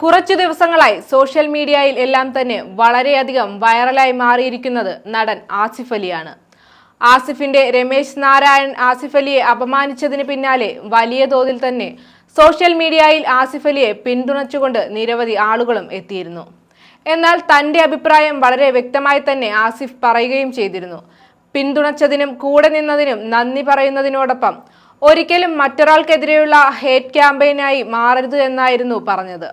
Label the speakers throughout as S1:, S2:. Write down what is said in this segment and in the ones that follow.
S1: കുറച്ചു ദിവസങ്ങളായി സോഷ്യൽ മീഡിയയിൽ എല്ലാം തന്നെ വളരെയധികം വൈറലായി മാറിയിരിക്കുന്നത് നടൻ ആസിഫ് അലിയാണ്. ആസിഫിന്റെ രമേശ് നാരായൺ ആസിഫ് അലിയെ അപമാനിച്ചതിന് പിന്നാലെ വലിയ തോതിൽ തന്നെ സോഷ്യൽ മീഡിയയിൽ ആസിഫ് അലിയെ പിന്തുണച്ചുകൊണ്ട് നിരവധി ആളുകളും എത്തിയിരുന്നു. എന്നാൽ തന്റെ അഭിപ്രായം വളരെ വ്യക്തമായി തന്നെ ആസിഫ് പറയുകയും ചെയ്തിരുന്നു. പിന്തുണച്ചതിനും കൂടെ നിന്നതിനും നന്ദി പറയുന്നതിനോടൊപ്പം ഒരിക്കലും മറ്റൊരാൾക്കെതിരെയുള്ള ഹേറ്റ് ക്യാമ്പയിനായി മാറരുത് എന്നായിരുന്നു പറഞ്ഞത്.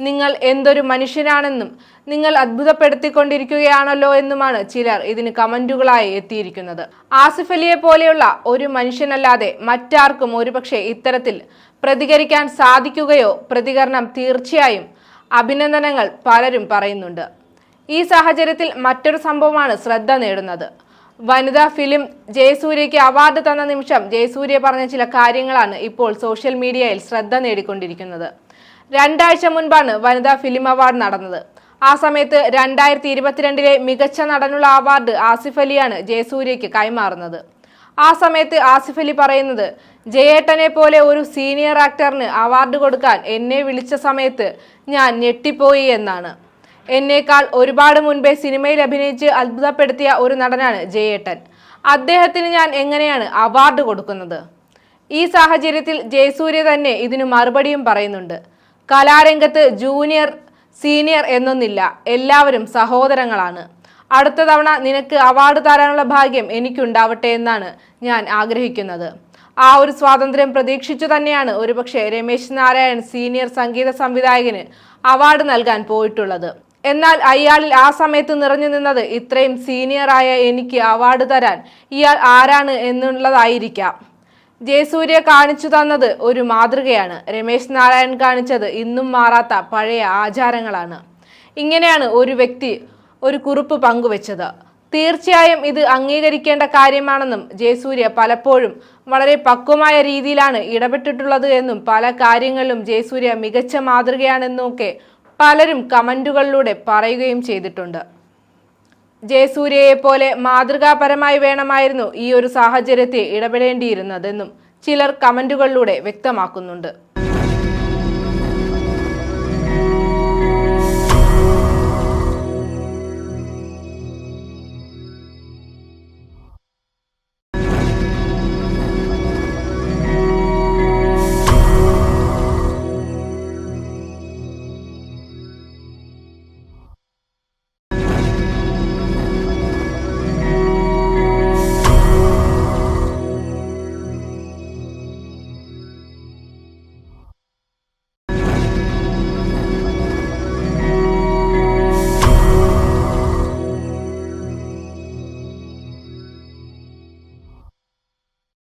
S1: നിങ്ങൾ എന്തൊരു മനുഷ്യനാണെന്നും നിങ്ങൾ അത്ഭുതപ്പെടുത്തിക്കൊണ്ടിരിക്കുകയാണല്ലോ എന്നുമാണ് ചിലർ ഇതിന് കമന്റുകളായി എത്തിയിരിക്കുന്നത്. ആസിഫ് അലിയെ പോലെയുള്ള ഒരു മനുഷ്യനല്ലാതെ മറ്റാർക്കും ഒരുപക്ഷെ ഇത്തരത്തിൽ പ്രതികരിക്കാൻ സാധിക്കുകയോ പ്രതികരണം തീർച്ചയായും അഭിനന്ദനങ്ങൾ പലരും പറയുന്നുണ്ട്. ഈ സാഹചര്യത്തിൽ മറ്റൊരു സംഭവമാണ് ശ്രദ്ധ നേടുന്നത്. വനിതാ ഫിലിം ജയസൂര്യയ്ക്ക് അവാർഡ് തന്ന നിമിഷം ജയസൂര്യ പറഞ്ഞ ചില കാര്യങ്ങളാണ് ഇപ്പോൾ സോഷ്യൽ മീഡിയയിൽ ശ്രദ്ധ നേടിക്കൊണ്ടിരിക്കുന്നത്. രണ്ടാഴ്ച മുൻപാണ് വനിതാ ഫിലിം അവാർഡ് നടന്നത്. ആ സമയത്ത് രണ്ടായിരത്തി ഇരുപത്തിരണ്ടിലെ മികച്ച നടനുള്ള അവാർഡ് ആസിഫ് അലിയാണ് ജയസൂര്യയ്ക്ക് കൈമാറുന്നത്. ആ സമയത്ത് ആസിഫ് അലി പറയുന്നത് ജയേട്ടനെ പോലെ ഒരു സീനിയർ ആക്ടറിന് അവാർഡ് കൊടുക്കാൻ എന്നെ വിളിച്ച സമയത്ത് ഞാൻ ഞെട്ടിപ്പോയി എന്നാണ്. എന്നേക്കാൾ ഒരുപാട് മുൻപേ സിനിമയിൽ അഭിനയിച്ച് അത്ഭുതപ്പെടുത്തിയ ഒരു നടനാണ് ജയേട്ടൻ. അദ്ദേഹത്തിന് ഞാൻ എങ്ങനെയാണ് അവാർഡ് കൊടുക്കുന്നത്? ഈ സാഹചര്യത്തിൽ ജയസൂര്യ തന്നെ ഇതിനു മറുപടിയും പറയുന്നുണ്ട്. കലാരംഗത്ത് ജൂനിയർ സീനിയർ എന്നൊന്നില്ല. എല്ലാവരും സഹോദരങ്ങളാണ്. അടുത്ത തവണ നിനക്ക് അവാർഡ് തരാനുള്ള ഭാഗ്യം എനിക്കുണ്ടാവട്ടെ എന്നാണ് ഞാൻ ആഗ്രഹിക്കുന്നത്. ആ ഒരു സ്വാതന്ത്ര്യം പ്രതീക്ഷിച്ചു തന്നെയാണ് ഒരുപക്ഷെ രമേശ് നാരായൺ സീനിയർ സംഗീത സംവിധായകന് അവാർഡ് നൽകാൻ പോയിട്ടുള്ളത്. എന്നാൽ അയാളിൽ ആ സമയത്ത് നിറഞ്ഞു നിന്നത് ഇത്രയും സീനിയറായ എനിക്ക് അവാർഡ് തരാൻ ഇയാൾ ആരാണ് എന്നുള്ളതായിരിക്കാം. ജയസൂര്യ കാണിച്ചു തന്നത് ഒരു മാതൃകയാണ്. രമേശ് നാരായൺ കാണിച്ചത് ഇന്നും മാറാത്ത പഴയ ആചാരങ്ങളാണ്. ഇങ്ങനെയാണ് ഒരു വ്യക്തി ഒരു കുറിപ്പ് പങ്കുവച്ചത്. തീർച്ചയായും ഇത് അംഗീകരിക്കേണ്ട കാര്യമാണെന്നും ജയസൂര്യ പലപ്പോഴും വളരെ പക്വമായ രീതിയിലാണ് ഇടപെട്ടിട്ടുള്ളത് എന്നും പല കാര്യങ്ങളിലും ജയസൂര്യ മികച്ച മാതൃകയാണെന്നൊക്കെ പലരും കമന്റുകളിലൂടെ പറയുകയും ചെയ്തിട്ടുണ്ട്. ജയസൂര്യയെ പോലെ മാതൃകാപരമായി വേണമായിരുന്നു ഈ ഒരു സാഹചര്യത്തെ ഇടപെടേണ്ടിയിരുന്നതെന്നും ചിലർ കമന്റുകളിലൂടെ വ്യക്തമാക്കുന്നുണ്ട്.